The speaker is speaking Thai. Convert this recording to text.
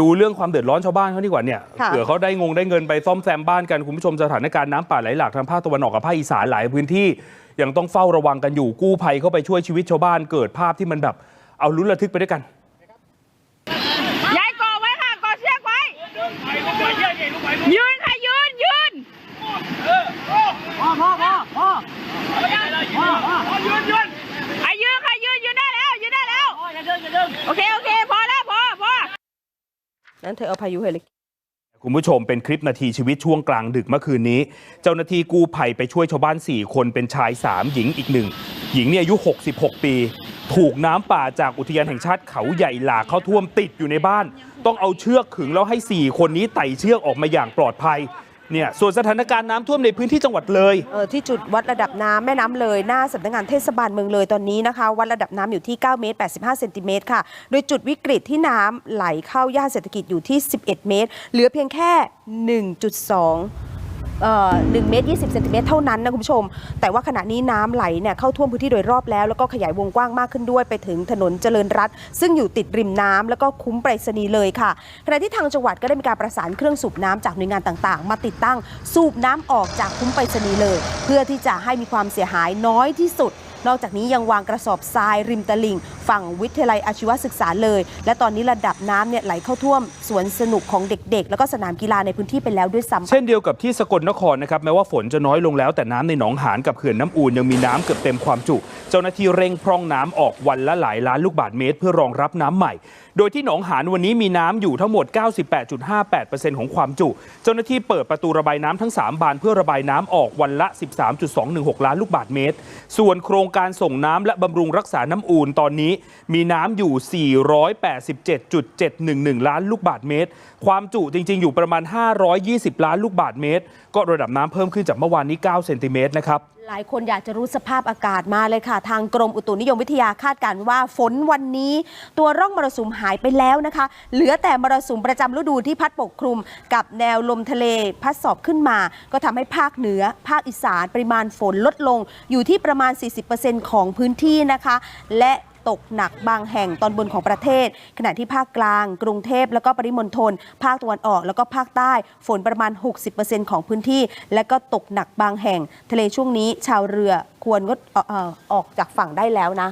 ดูเรื่องความเดือดร้อนชาวบ้านเขาดีกว่าเนี่ยค่ะ เผื่อเขาได้งงได้เงินไปซ่อมแซมบ้านกันคุณผู้ชมสถานการณ์น้ำป่าไหลหลากทางภาคตะวันออกกับภาคอีสานหลายพื้นที่ยังต้องเฝ้าระวังกันอยู่กู้ภัยเข้าไปช่วยชีวิตชาวบ้านเกิดภาพที่มันแบบเอาลุ้นระทึกไปด้วยกันย้ายก่อไว้ค่ะก่อเชือกไว้ ยืนค่ะยืนยืนอะยืนค่ะยืนยืนได้แล้วยืนได้แล้วโอเคโอเค พอแล้ว พอ พอ นั้นเธอเอาพายุเฮลิคคุณผู้ชมเป็นคลิปนาทีชีวิตช่วงกลางดึกเมื่อคืนนี้ เจ้าหน้าที่กู้ภัยไปช่วยชาวบ้าน 4 คนเป็นชาย 3 หญิงอีกหนึ่งหญิงเนี่ยอายุ 66 ปี ถูกน้ำป่าจากอุทยานแห่งชาติเขาใหญ่หลากเข้าท่วมติดอยู่ในบ้าน ต้องเอาเชือกขึงแล้วให้ 4 คนนี้ไต่เชือกออกมาอย่างปลอดภัย เนี่ยส่วนสถานการณ์น้ำท่วมในพื้นที่จังหวัดเลย เออที่จุดวัดระดับน้ำแม่น้ำเลยหน้าสำนักงานเทศบาลเมืองเลยตอนนี้นะคะ วัดระดับน้ำอยู่ที่ 9 เมตร 85 เซนติเมตรค่ะ โดยจุดวิกฤตที่น้ำไหลเข้าย่านเศรษฐกิจอยู่ที่ 11 เมตร เหลือเพียงแค่ 1.2 หนึ่งเมตร20เซนติเมตรเท่านั้นนะคุณผู้ชม แต่ว่าขณะนี้น้ำไหลเนี่ยเข้าท่วมพื้นที่โดยรอบแล้ว แล้วก็ขยายวงกว้างมากขึ้นด้วยไปถึงถนนเจริญรัตน์ซึ่งอยู่ติดริมน้ำแล้วก็คุ้มไปรษณีย์เลยค่ะขณะที่ทางจังหวัดก็ได้มีการประสานเครื่องสูบน้ำจากหน่วยงานต่างๆ มาติดตั้งสูบน้ำออกจากคุ้มไปรษณีย์เลย เพื่อที่จะให้มีความเสียหายน้อยที่สุด นอกจากนี้ยังวางกระสอบทรายริมตลิ่ง ฝั่งวิทยาลัยอาชีวศึกษาเลย และตอนนี้ระดับน้ำเนี่ยไหลเข้าท่วมสวนสนุกของเด็ก ๆ แล้วก็สนามกีฬาในพื้นที่ไปแล้วด้วยซ้ำเช่นเดียวกับที่สกลนครนะครับแม้ว่าฝนจะน้อยลงแล้วแต่น้ำในหนองหานกับเขื่อนน้ำอูนยังมีน้ำเกือบเต็มความจุ เจ้าหน้าที่เร่งพร่องน้ำออกวันละหลายล้านลูกบาศก์เมตร เพื่อรองรับน้ำใหม่ โดยที่หนองหานวันนี้มีน้ำอยู่ทั้งหมด 98.58%ของความจุ เจ้าหน้าที่เปิดประตูระบายน้ำทั้ง 3 บานเพื่อระบายน้ำออกวันละ 13.216 ล้านลูกบาศก์เมตร ส่วนโครงการส่งน้ำและบำรุงรักษาน้ำอูนตอนนี้ มีน้ำอยู่ 487.711 ล้านลูกบาศก์เมตร ความจุจริง ๆ อยู่ประมาณ 520 ล้านลูกบาศก์เมตร ก็ระดับน้ำเพิ่มขึ้นจากเมื่อวานนี้ 9 เซนติเมตรนะครับหลายคนอยากจะรู้สภาพอากาศมาเลยค่ะ ทางกรมอุตุนิยมวิทยาคาดการณ์ว่าฝนวันนี้ ตัวร่องมรสุมหายไปแล้วนะคะ เหลือแต่มรสุมประจำฤดูที่พัดปกคลุม กับแนวลมทะเลพัดสอบขึ้นมา ก็ทำให้ภาคเหนือ ภาคอีสานปริมาณฝนลดลง อยู่ที่ประมาณ 40%ของพื้นที่นะคะ และ ตกหนักบางแห่งตอนบนของประเทศ ขณะที่ภาคกลาง กรุงเทพแล้วก็ปริมณฑลภาคตะวันออกแล้วก็ภาคใต้ ฝนประมาณ 60%ของพื้นที่ และก็ตกหนักบางแห่ง ทะเลช่วงนี้ชาวเรือควรงดออออออกจากฝั่งได้แล้วนะ